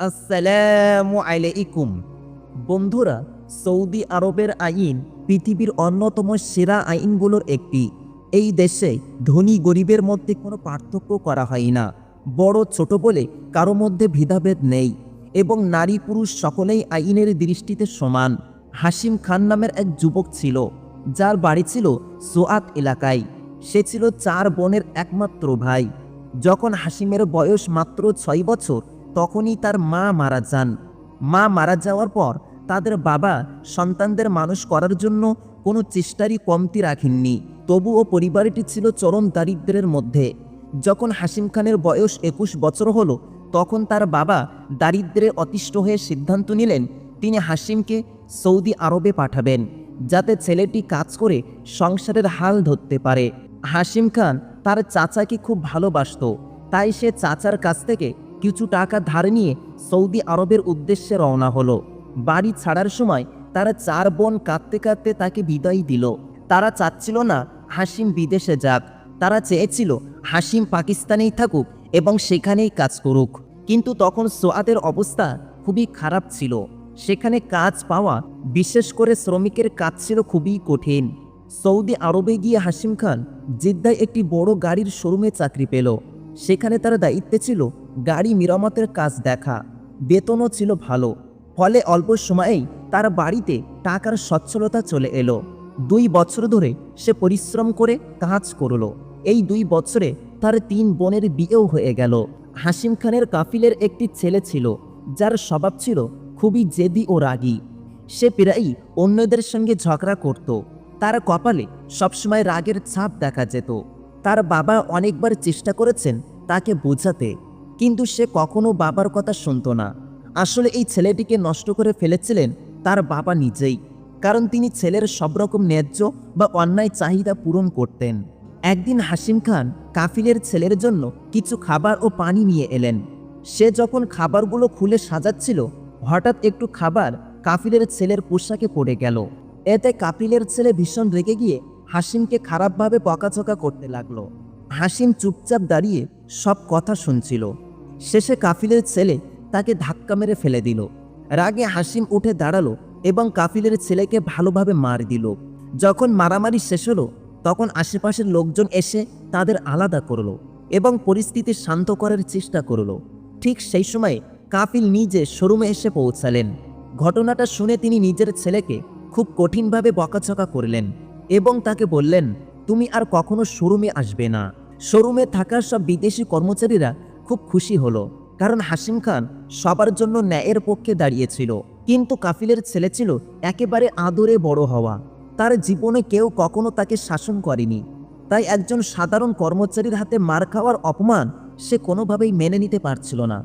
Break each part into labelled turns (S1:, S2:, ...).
S1: আসসালামু আলাইকুম। বন্ধুরা, সৌদি আরবের আইন পৃথিবীর অন্যতম সেরা আইনগুলোর একটি। এই দেশে ধনী গরিবের মধ্যে কোনো পার্থক্য করা হয় না। বড়, ছোট বলে কারও মধ্যে ভেদাভেদ নেই এবং নারী পুরুষ সকলেই আইনের দৃষ্টিতে সমান। হাসিম খান নামের এক যুবক ছিল, যার বাড়ি ছিল সোয়াত এলাকায়। সে ছিল চার বোনের একমাত্র ভাই। যখন হাসিমের বয়স মাত্র ছয় বছর তখনই তার মা মারা যান। মা মারা যাওয়ার পর তাদের বাবা সন্তানদের মানুষ করার জন্য কোনো চেষ্টারই কমতি রাখেননি। তবুও পরিবারটি ছিল চরম দারিদ্র্যের মধ্যে। যখন হাসিম খানের বয়স একুশ বছর হলো, তখন তার বাবা দারিদ্র্যে অতিষ্ঠ হয়ে সিদ্ধান্ত নিলেন, তিনি হাসিমকে সৌদি আরবে পাঠাবেন, যাতে ছেলেটি কাজ করে সংসারের হাল ধরতে পারে। হাসিম খান তার চাচাকে খুব ভালোবাসতো, তাই সে চাচার কাছ থেকে কিছু টাকা ধার নিয়ে সৌদি আরবের উদ্দেশ্যে রওনা হলো। বাড়ি ছাড়ার সময় তারা চার বোন কাঁদতে কাঁদতে তাকে বিদায় দিল। তারা চাচ্ছিল না হাসিম বিদেশে যাক। তারা চেয়েছিল হাসিম পাকিস্তানেই থাকুক এবং সেখানেই কাজ করুক। কিন্তু তখন সোয়াদের অবস্থা খুবই খারাপ ছিল। সেখানে কাজ পাওয়া, বিশেষ করে শ্রমিকের কাজ ছিল খুবই কঠিন। সৌদি আরবে গিয়ে হাসিম খান জিদ্দায় একটি বড় গাড়ির শোরুমে চাকরি পেল। সেখানে তার দায়িত্বে ছিল গাড়ি মেরামতের কাজ দেখা। বেতনও ছিল ভালো। ফলে অল্প সময়েই তার বাড়িতে টাকার সচ্ছলতা চলে এলো। দুই বছর ধরে সে পরিশ্রম করে কাজ করল। এই দুই বছরে তার তিন বোনের বিয়েও হয়ে গেল। হাসিম খানের কাফিলের একটি ছেলে ছিল, যার স্বভাব ছিল খুবই জেদি ও রাগী। সে প্রায়ই অন্যদের সঙ্গে ঝগড়া করত। তার কপালে সবসময় রাগের ছাপ দেখা যেত। তার বাবা অনেকবার চেষ্টা করেছেন তাকে বোঝাতে। কিন্তু সে কখনো বাবার কথা শুনতো না। আসলে এই ছেলেটিকে নষ্ট করে ফেলেছিলেন তার বাবা নিজেই, কারণ তিনি ছেলের সব রকম ন্যায্য বা অন্যায় চাহিদা পূরণ করতেন। একদিন হাসিম খান কাফিলের ছেলের জন্য কিছু খাবার ও পানি নিয়ে এলেন। সে যখন খাবারগুলো খুলে সাজাচ্ছিল, হঠাৎ একটু খাবার কাফিলের ছেলের পোশাকে পড়ে গেল। এতে কাফিলের ছেলে ভীষণ রেগে গিয়ে হাসিমকে খারাপভাবে বকাঝকা করতে লাগল। হাসিম চুপচাপ দাঁড়িয়ে সব কথা শুনছিল। শেষে কাফিলের ছেলে তাকে ধাক্কা মেরে ফেলে দিল। রাগে হাসিম উঠে দাঁড়াল এবং কাফিলের ছেলেকে ভালোভাবে মার দিল। যখন মারামারি শেষ হলো, তখন আশেপাশের লোকজন এসে তাদের আলাদা করল এবং পরিস্থিতি শান্ত করার চেষ্টা করল। ঠিক সেই সময় কাফিল নিজে শোরুমে এসে পৌঁছালেন। ঘটনাটা শুনে তিনি নিজের ছেলেকে খুব কঠিনভাবে বকাঝকা করলেন এবং তাকে বললেন, তুমি আর কখনো শোরুমে আসবে না। শোরুমে থাকা সব বিদেশি কর্মচারীরা খুব খুশি হলো, কারণ হাসিম খান সবার জন্য ন্যায়ের পক্ষে দাঁড়িয়েছিল। কিন্তু কাফিলের ছেলে ছিল একেবারে আদরে বড় হওয়া। তার জীবনে কেউ কখনো তাকে শাসন করেনি। তাই একজন সাধারণ কর্মচারীর হাতে মার খাওয়ার অপমান সে কোনোভাবেই মেনে নিতে পারছিল না।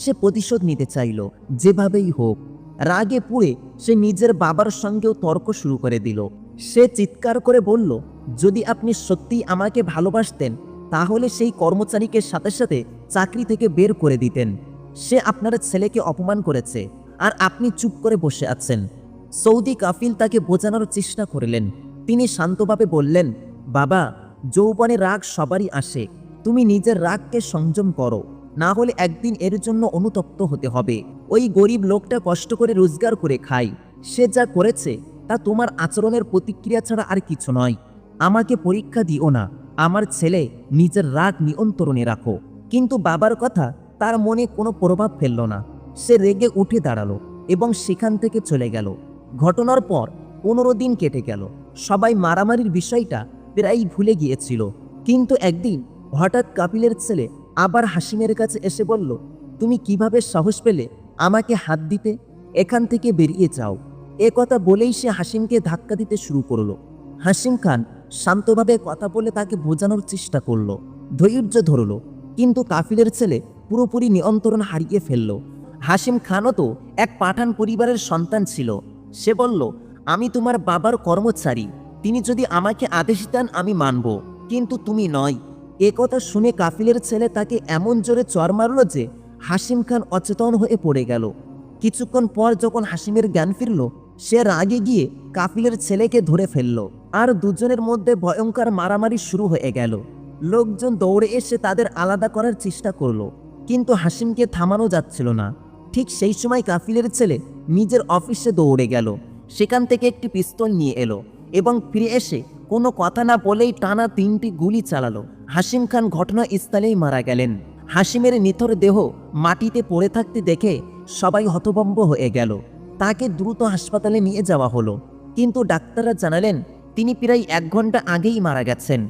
S1: সে প্রতিশোধ নিতে চাইল, যেভাবেই হোক। রাগে পুড়ে সে নিজের বাবার সঙ্গেও তর্ক শুরু করে দিল। সে চিৎকার করে বলল, যদি আপনি সত্যিই আমাকে ভালোবাসতেন, তাহলে সেই কর্মচারীকে সাথে সাথে চাকরি থেকে বের করে দিতেন। সে আপনার ছেলেকে অপমান করেছে আর আপনি চুপ করে বসে আছেন। সৌদি কাফিল তাকে বোঝানোর চেষ্টা করলেন। তিনি শান্তভাবে বললেন, বাবা, যৌবনে রাগ সবারই আসে। তুমি নিজের রাগকে সংযম করো। না হলে একদিন এর জন্য অনুতপ্ত হতে হবে। ওই গরিব লোকটা কষ্ট করে রোজগার করে খায়। সে যা করেছে, তা তোমার আচরণের প্রতিক্রিয়া ছাড়া আর কিছু নয়। আমাকে পরীক্ষা দিও না। আমার ছেলে নিজের রাগ নিয়ন্ত্রণে রাখো। কিন্তু বাবার কথা তার মনে কোনো প্রভাব ফেলল না। সে রেগে উঠে দাঁড়াল এবং সেখান থেকে চলে গেল। ঘটনার পর পনেরো দিন কেটে গেল। সবাই মারামারির বিষয়টা প্রায়ই ভুলে গিয়েছিল। কিন্তু একদিন হঠাৎ কাপিলের ছেলে আবার হাসিমের কাছে এসে বলল, তুমি কীভাবে সাহস পেলে আমাকে হাত দিতে? এখান থেকে বেরিয়ে যাও। এ কথা বলেই সে হাসিমকে ধাক্কা দিতে শুরু করল। হাসিম খান শান্তভাবে কথা বলে তাকে বোঝানোর চেষ্টা করল। ধৈর্য ধরলো। কিন্তু কাফিলের ছেলে পুরোপুরি নিয়ন্ত্রণ হারিয়ে ফেলল। হাসিম খানও তো এক পাঠান পরিবারের সন্তান ছিল। সে বলল, আমি তোমার বাবার কর্মচারী, তিনি যদি আমাকে আদেশ দেন, আমি মানব। কিন্তু তুমি নয়। এ কথা শুনে কাফিলের ছেলে তাকে এমন জোরে চর মারল যে হাসিম খান অচেতন হয়ে পড়ে গেল। কিছুক্ষণ পর যখন হাসিমের জ্ঞান ফিরল, সে রাগে গিয়ে কাফিলের ছেলেকে ধরে ফেলল। আর দুজনের মধ্যে ভয়ঙ্কর মারামারি শুরু হয়ে গেল। লোকজন দৌড়ে এসে তাদের আলাদা করার চেষ্টা করল, কিন্তু হাসিমকে থামানো যাচ্ছিল না। ঠিক সেই সময় কাফিলের ছেলে নিজের অফিসে দৌড়ে গেল। সেখান থেকে একটি পিস্তল নিয়ে এলো এবং ফিরে এসে কোনো কথা না বলেই টানা তিনটি গুলি চালালো। হাসিম খান ঘটনাস্থলেই মারা গেলেন। হাসিমের নিথর দেহ মাটিতে পড়ে থাকতে দেখে সবাই হতভম্ব হয়ে গেল। তাকে দ্রুত হাসপাতালে নিয়ে যাওয়া হলো, কিন্তু ডাক্তাররা জানালেন, তিনি প্রায় এক ঘণ্টা আগেই মারা গেছেন।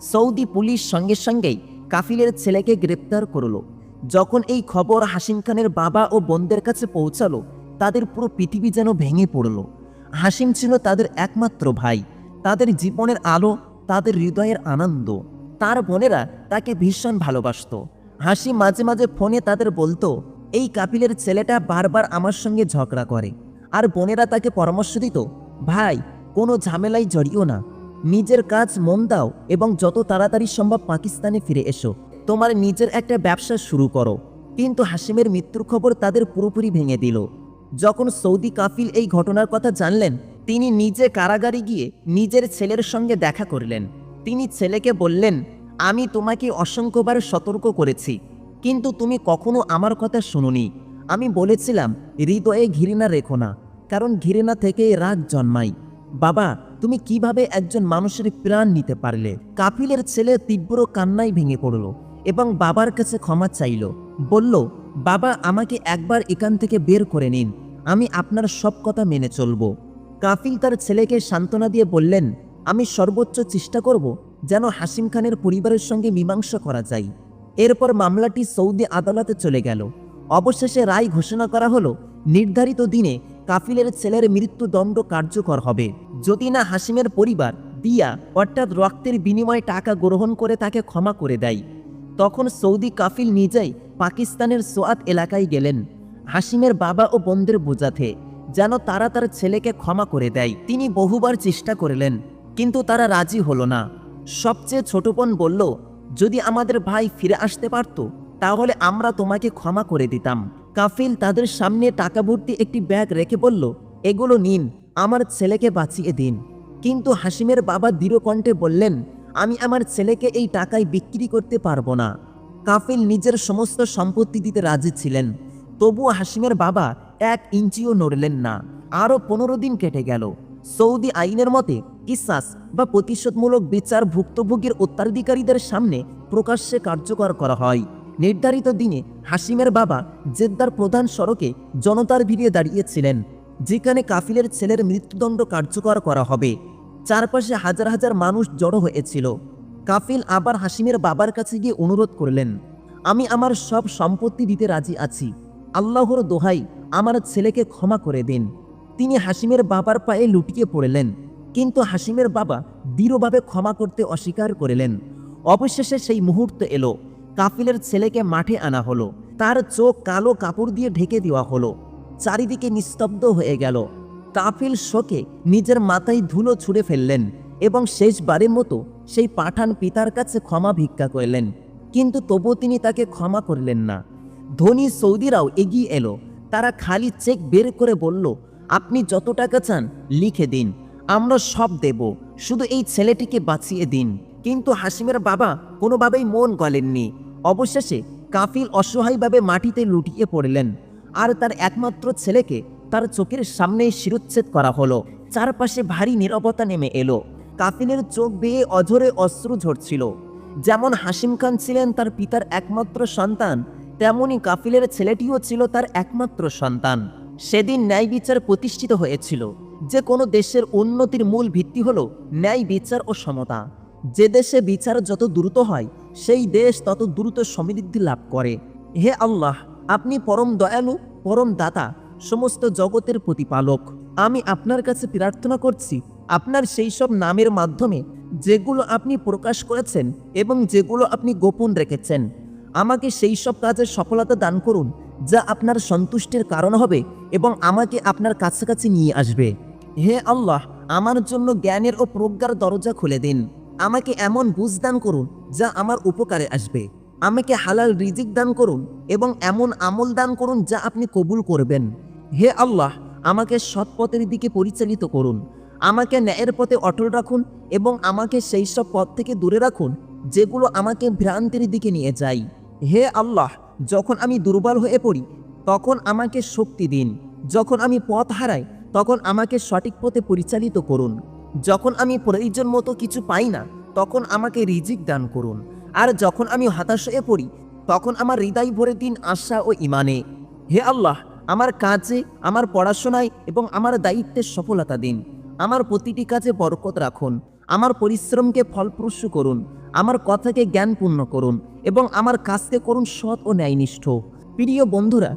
S1: সৌদি পুলিশ সঙ্গে সঙ্গেই কাফিলের ছেলেকে গ্রেপ্তার করল। যখন এই খবর হাসিম খানের বাবা ও বোনদের কাছে পৌঁছালো, তাদের পুরো পৃথিবী যেন ভেঙে পড়ল। হাসিম ছিল তাদের একমাত্র ভাই। তাদের জীবনের আলো, তাদের হৃদয়ের আনন্দ। তার বোনেরা তাকে ভীষণ ভালোবাসত। হাসি মাঝে মাঝে ফোনে তাদের বলতো, এই কাপিলের ছেলেটা বারবার আমার সঙ্গে ঝগড়া করে। আর বোনেরা তাকে পরামর্শ দিত, ভাই, কোনো ঝামেলায় জড়িও না। নিজের কাজ মন দাও এবং যত তাড়াতাড়ি সম্ভব পাকিস্তানে ফিরে এসো। তোমার নিজের একটা ব্যবসা শুরু করো। কিন্তু হাসিমের মৃত্যুর খবর তাদের পুরোপুরি ভেঙে দিল। যখন সৌদি কাফিল এই ঘটনার কথা জানলেন, তিনি নিজে কারাগারে গিয়ে নিজের ছেলের সঙ্গে দেখা করলেন। তিনি ছেলেকে বললেন, আমি তোমাকে অসংখ্যবার সতর্ক করেছি, কিন্তু তুমি কখনো আমার কথা শুনুনি। আমি বলেছিলাম, হৃদয়ে ঘৃণা রেখো না, কারণ ঘৃণা থেকেই রাগ জন্মায়। বাবা তুমি কীভাবে একজন মানুষের প্রাণ নিতে পারলে? কাপিলের ছেলে তীব্র কান্নায় ভেঙে পড়ল এবং বাবার কাছে ক্ষমা চাইল। বলল, বাবা, আমাকে একবার এখান থেকে বের করে নিন। আমি আপনার সব কথা মেনে চলব। কাফিল তার ছেলেকে সান্ত্বনা দিয়ে বললেন, আমি সর্বোচ্চ চেষ্টা করব যেন হাসিম খানের পরিবারের সঙ্গে মীমাংসা করা যায়। এরপর মামলাটি সৌদি আদালতে চলে গেল। অবশেষে রায় ঘোষণা করা হলো, নির্ধারিত দিনে কাফিলের ছেলের মৃত্যুদণ্ড কার্যকর হবে। যদি না হাসিমের পরিবার দিয়া, অর্থাৎ রক্তের বিনিময়ে টাকা গ্রহণ করে তাকে ক্ষমা করে দেয়, তখন সৌদি কাফিল নিজেই পাকিস্তানের সোয়াত এলাকায় গেলেন। হাসিমের বাবা ও বোনদের বোঝাতে যেন তারা তার ছেলেকে ক্ষমা করে দেয়। তিনি বহুবার চেষ্টা করলেন, কিন্তু তারা রাজি হলো না। সবচেয়ে ছোট বোন বলল, যদি আমাদের ভাই ফিরে আসতে পারত, তাহলে আমরা তোমাকে ক্ষমা করে দিতাম। কাফিল তাদের সামনে টাকা ভর্তি একটি ব্যাগ রেখে বলল, এগুলো নিন, আমার ছেলেকে বাঁচিয়ে দিন। কিন্তু হাসিমের বাবা দৃঢ়কণ্ঠে বললেন, আমি আমার ছেলেকে এই টাকায় বিক্রি করতে পারব না। কাফিল নিজের সমস্ত সম্পত্তি দিতে রাজি ছিলেন। তবুও হাসিমের বাবা এক ইঞ্চিও নড়লেন না। আরও পনেরো দিন কেটে গেল। সৌদি আইনের মতে কিসাস বা প্রতিশোধমূলক বিচার ভুক্তভোগীর উত্তরাধিকারীদের সামনে প্রকাশ্যে কার্যকর করা হয়। নির্ধারিত দিনে হাসিমের বাবা জেদ্দার প্রধান সড়কে জনতার ভিড়ে দাঁড়িয়েছিলেন, যেখানে কাফিলের ছেলের মৃত্যুদণ্ড কার্যকর করা হবে। চারপাশে হাজার হাজার মানুষ জড়ো হয়েছিল। কাফিল আবার হাসিমের বাবার কাছে গিয়ে অনুরোধ করলেন, আমি আমার সব সম্পত্তি দিতে রাজি আছি। আল্লাহর দোহাই আমার ছেলেকে ক্ষমা করে দিন। তিনি হাসিমের বাবার পায়ে লুটিয়ে পড়লেন, কিন্তু হাসিমের বাবা দৃঢ়ভাবে ক্ষমা করতে অস্বীকার করলেন। অবশেষে সেই মুহূর্ত এলো। কাফিলের ছেলেকে মাঠে আনা হলো। তার চোখ কালো কাপড় দিয়ে ঢেকে দেওয়া হলো। চারিদিকে নিস্তব্ধ হয়ে গেল। কাফিল শোকে নিজের মাথায় ধুলো ছুঁড়ে ফেললেন এবং শেষবারের মতো সেই পাঠান পিতার কাছে ক্ষমা ভিক্ষা করলেন। কিন্তু তবুও তিনি তাকে ক্ষমা করলেন না। ধনী সৌদিরাও এগিয়ে এলো। তারা খালি চেক বের করে বলল, আপনি যত টাকা চান, লিখে দিন। আমরা সব দেব। শুধু এই ছেলেটিকে বাঁচিয়ে দিন। কিন্তু হাসিমের বাবা কোনোভাবেই মন গলেননি। অবশেষে কাফিল অসহায়ভাবে মাটিতে লুটিয়ে পড়লেন। আর তার একমাত্র ছেলেকে তার চোখের সামনেই শিরোচ্ছেদ করা হলো। চারপাশে ভারী নীরবতা নেমে এলো। কাফিলের চোখ বেয়ে অঝরে অশ্রু ঝরছিল। যেমন হাসিম খান ছিলেন তার পিতার একমাত্র সন্তান, তেমনি কাফিলের ছেলেটিও ছিল তার একমাত্র সন্তান। সেদিন ন্যায় বিচার প্রতিষ্ঠিত হয়েছিল। যে কোনো দেশের উন্নতির মূল ভিত্তি হলো ন্যায় বিচার ও সমতা। যে দেশে বিচার যত দ্রুত হয় সেই দেশ তত দ্রুত সমৃদ্ধি লাভ করে। হে আল্লাহ, আপনি পরম দয়ালু, পরম দাতা, সমস্ত জগতের প্রতিপালক। আমি আপনার কাছে প্রার্থনা করছি, আপনার সেই সব নামের মাধ্যমে যেগুলো আপনি প্রকাশ করেছেন এবং যেগুলো আপনি গোপন রেখেছেন, আমাকে সেই সব কাজের সফলতা দান করুন, যা আপনার সন্তুষ্টির কারণ হবে এবং আমাকে আপনার কাছাকাছি নিয়ে আসবে। হে আল্লাহ, আমার জন্য জ্ঞানের ও প্রজ্ঞার দরজা খুলে দিন। আমাকে এমন বুঝ দান করুন যা আমার উপকারে আসবে। আমাকে হালাল রিজিক দান করুন এবং এমন আমল দান করুন যা আপনি কবুল করবেন। হে আল্লাহ, আমাকে সৎ পথের দিকে পরিচালিত করুন। আমাকে ন্যায়ের পথে অটল রাখুন এবং আমাকে সেই সব পথ থেকে দূরে রাখুন যেগুলো আমাকে ভ্রান্তির দিকে নিয়ে যায়। হে আল্লাহ, যখন আমি দুর্বল হয়ে পড়ি, তখন আমাকে শক্তি দিন। যখন আমি পথ হারাই, তখন আমাকে সঠিক পথে পরিচালিত করুন। যখন আমি প্রয়োজন মতো কিছু পাই না, তখন আমাকে রিজিক দান করুন। আর যখন আমি হতাশ হয়ে পড়ি, তখন আমার হৃদয় ভরে দিন আশা ও ইমানে হে আল্লাহ, আমার কাজে, আমার পড়াশোনায় এবং আমার দায়িত্বে সফলতা দিন। আমার প্রতিটি কাজে বরকত রাখুন। আমার পরিশ্রমকে ফলপ্রসূ করুন। আমার কথাকে জ্ঞানপূর্ণ করুন এবং আমার কাজকে করুন সৎ ও ন্যায়নিষ্ঠ। প্রিয় বন্ধুরা